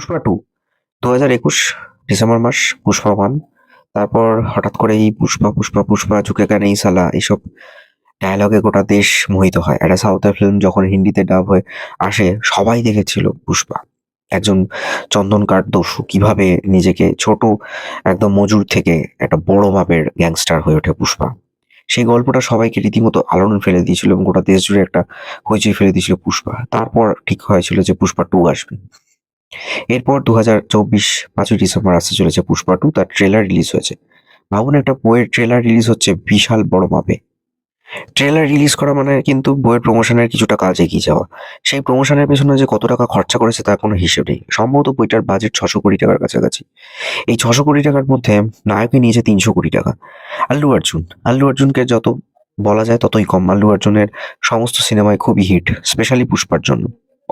Pushpa two. দু হাজার একুশ ডিসেম্বর মাস, পুষ্পা ওয়ান। তারপর হঠাৎ করে এই পুষ্পা পুষ্পা পুষ্পা, ঝুঁকে কেন এই সালা? এইসব ডায়লগে গোটা দেশ মোহিত হয়। একটা সাউথের ফিল্ম যখন হিন্দিতে ডাব হয়ে আসে, সবাই দেখেছিল পুষ্পা। একজন চন্দন কাঠ দস্যু, কীভাবে নিজেকে ছোট, একদম মজুর থেকে একটা বড় মাপের গ্যাংস্টার হয়ে ওঠে পুষ্পা। সেই গল্পটা সবাইকে রীতিমতো আলোড়ন ফেলে দিয়েছিল এবং গোটা দেশ জুড়ে একটা হইচই ফেলে দিয়েছিল পুষ্পা। তারপর ঠিক হয়েছিল যে পুষ্পা টু আসবে। এরপর দু হাজার চব্বিশ পাঁচই ডিসেম্বর আসতে চলেছে পুষ্পা টু, তার ট্রেলার রিলিজ হয়েছে। ভাবুন, একটা বইয়ের ট্রেলার রিলিজ হচ্ছে বিশাল বড় মাপে। ট্রেলার রিলিজ করা মানে কিন্তু বইয়ের প্রমোশনের কিছুটা কাজ এগিয়ে যাওয়া। সেই প্রমোশনের পেছনে যে কত টাকা খরচা করেছে তার কোনো হিসেব নেই। সম্ভবত বইটার বাজেট ছশো কোটি টাকার কাছাকাছি। এই ছশো কোটি টাকার মধ্যে নায়কে নিয়েছে তিনশো কোটি টাকা। আল্লু অর্জুন, আল্লু অর্জুনকে যত বলা যায় ততই কম। আল্লু অর্জুনের সমস্ত সিনেমায় খুবই হিট স্পেশালি পুষ্পার জন্য।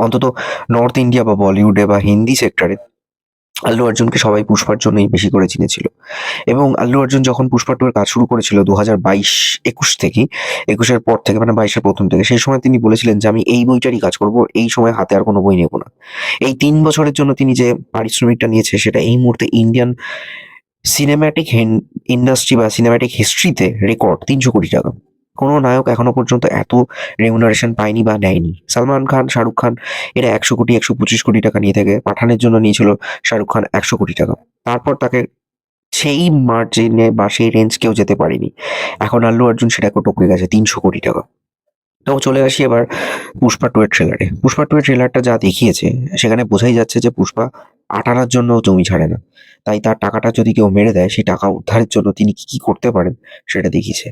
অন্তত নর্থ ইন্ডিয়া বা বলিউডে বা হিন্দি সেক্টরে আল্লু অর্জুনকে সবাই পুষ্পার জন্যই বেশি করে চিনেছিল। এবং আল্লু অর্জুন যখন পুষ্পা টু এর কাজ শুরু করেছিল দু হাজার বাইশ, একুশ থেকে, একুশের পর থেকে মানে বাইশের প্রথম থেকে, সেই সময় তিনি বলেছিলেন যে, আমি এই বইটারই কাজ করব, এই সময় হাতে আর কোনো বই নেব না। এই তিন বছরের জন্য তিনি যে পারিশ্রমিকটা নিয়েছে, সেটা এই মুহূর্তে ইন্ডিয়ান সিনেম্যাটিক ইন্ডাস্ট্রি বা সিনেম্যাটিক হিস্ট্রিতে রেকর্ড তিনশো কোটি টাকা। কোনো নায়ক এখনও পর্যন্ত এত রেমুনারেশন পায়নি বা নেয়নি। সালমান খান, শাহরুখ খান, এরা একশো কোটি, একশো পঁচিশ কোটি টাকা নিয়ে থাকে। পাঠানের জন্য নিয়েছিল শাহরুখ খান একশো কোটি টাকা। তারপর তাকে সেই মার্জিনে বা সেই রেঞ্জ কেউ যেতে পারেনি। এখন আল্লু অর্জুন সেটাকে টপকে গেছে তিনশো কোটি টাকা। তো চলে আসি এবার পুষ্পা টু এর ট্রেলারে পুষ্পা টু এর ট্রেলারটা যা দেখিয়েছে, সেখানে বোঝাই যাচ্ছে যে পুষ্পা আটানার জন্য জমি ছাড়ে না। তাই তার টাকাটা যদি কেউ মেরে দেয়, সেই টাকা উদ্ধারের জন্য তিনি কি কি করতে পারেন সেটা দেখিয়েছে।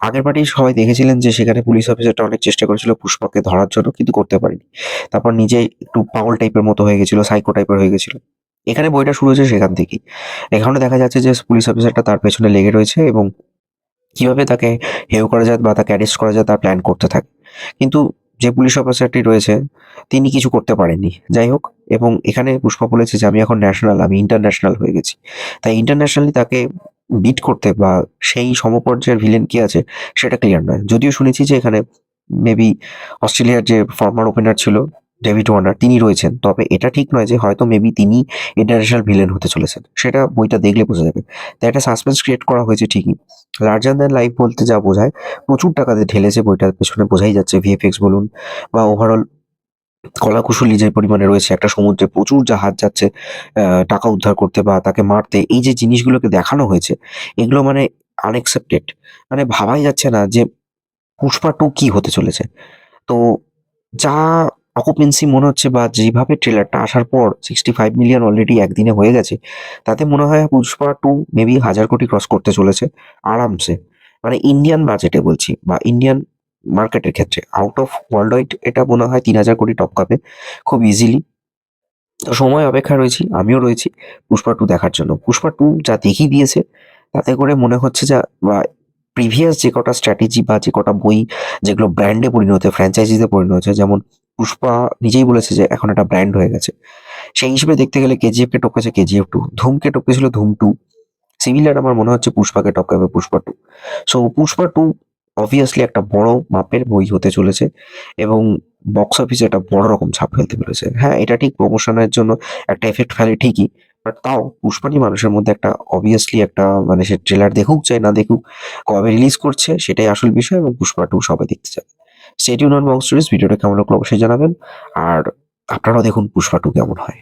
আগের পার্টি সবাই দেখেছিলেন যে সেখানে পুলিশ অফিসারটা অনেক চেষ্টা করেছিল পুষ্পাকে ধরার জন্য, কিন্তু করতে পারেনি। তারপর নিজে একটু পাগল টাইপের মতো হয়ে গেছিল সাইকো টাইপের হয়ে গেছিল। এখানে বইটা শুরু হয়েছে সেখান থেকেই এখানে দেখা যাচ্ছে যে পুলিশ অফিসারটা তার পেছনে লেগে রয়েছে এবং কীভাবে তাকে হেউ করা যায় বা তাকে অ্যারেস্ট করা যায় তার প্ল্যান করতে থাকে। কিন্তু যে পুলিশ অফিসারটি রয়েছে, তিনি কিছু করতে পারেননি। যাই হোক, এবং এখানে পুষ্পা বলেছে যে, আমি এখন ন্যাশনাল আমি ইন্টারন্যাশনাল হয়ে গেছি। তাই ইন্টারন্যাশনালি তাকে বিট করতে বা সেই সমপর্যায়ের ভিলেন কি আছে, সেটা ক্লিয়ার নয়। যদিও শুনেছি যে এখানে মেবি অস্ট্রেলিয়ার যে ফর্মার ওপেনার ছিল ডেভিড ওয়ার্নার, তিনি রয়েছেন। তবে এটা ঠিক নয় যে হয়তো মেবি তিনি ইন্টারন্যাশনাল ভিলেন হতে চলেছেন। সেটা বইটা দেখলে বোঝা যাবে। তাই একটা সাসপেন্স ক্রিয়েট করা হয়েছে ঠিকই। লার্জার দ্যান লাইফ বলতে যা বোঝায়, প্রচুর টাকাতে ঢেলেছে বইটার পেছনে, বোঝাই যাচ্ছে ভিএফএক্স বলুন বা ওভারঅল কলাকুশলী যে পরিমাণে রয়েছে, একটা সমুদ্রে প্রচুর জাহাজ যাচ্ছে টাকা উদ্ধার করতে বা তাকে মারতে, এই যে জিনিসগুলোকে দেখানো হয়েছে, এগুলো মানে আনএক্সেপ্টেড মানে ভাবাই যাচ্ছে না যে পুষ্পা টু কি হতে চলেছে। তো যা অকুপেন্সি মনে হচ্ছে বা যেভাবে ট্রেলারটা আসার পর সিক্সটি ফাইভ মিলিয়ন অলরেডি একদিনে হয়ে গেছে, তাতে মনে হয় পুষ্পা টু মেবি হাজার কোটি ক্রস করতে চলেছে আরামসে। মানে ইন্ডিয়ান বাজেটে বলছি বা ইন্ডিয়ান মার্কেটের ক্ষেত্রে আউট অফ ওয়ার্ল্ড ওয়াইড এটা মনে হয় তিন হাজার কোটি টপকাবে খুব ইজিলি তো সময় অপেক্ষা রয়েছি, আমিও রয়েছি পুষ্পা টু দেখার জন্য। পুষ্পা টু যা দেখিয়ে দিয়েছে, তাতে করে মনে হচ্ছে যা বা প্রিভিয়াস যে কটা স্ট্র্যাটেজি বা যে কটা বই, যেগুলো ব্র্যান্ডে পরিণত হয়েছে ফ্র্যাঞ্চাইজিতে পরিণত হয়েছে, যেমন পুষ্পা নিজেই বলেছে যে এখন একটা ব্র্যান্ড হয়ে গেছে। সেই হিসেবে দেখতে গেলে কেজিএফ কে টপকেছে কেজিএফ টু ধুমকে টপকেছিল ধুম টু সিমিলার আমার মনে হচ্ছে পুষ্পাকে টপকাবে Pushpa two so Pushpa two obviously একটা বড় মাপের বই হতে চলেছে এবং বক্স অফিসে একটা বড় রকম ছাপ ফেলতে পেরেছে। হ্যাঁ এটা ঠিক প্রমোশনের জন্য একটা এফেক্ট ফেলে ঠিকই বাট তাও পুষ্পাটি মানুষের মধ্যে একটা অবভিয়াসলি একটা মানে সে ট্রেলার দেখুক চাই না দেখুক, কবে রিলিজ করছে সেটাই আসল বিষয় এবং পুষ্পা টু সবাই দেখতে যাবে স্টেডিউন অন বক্স ভিডিওটা কেমন লাগল অবশ্যই জানাবেন। আর আপনারাও দেখুন পুষ্পা টু কেমন হয়।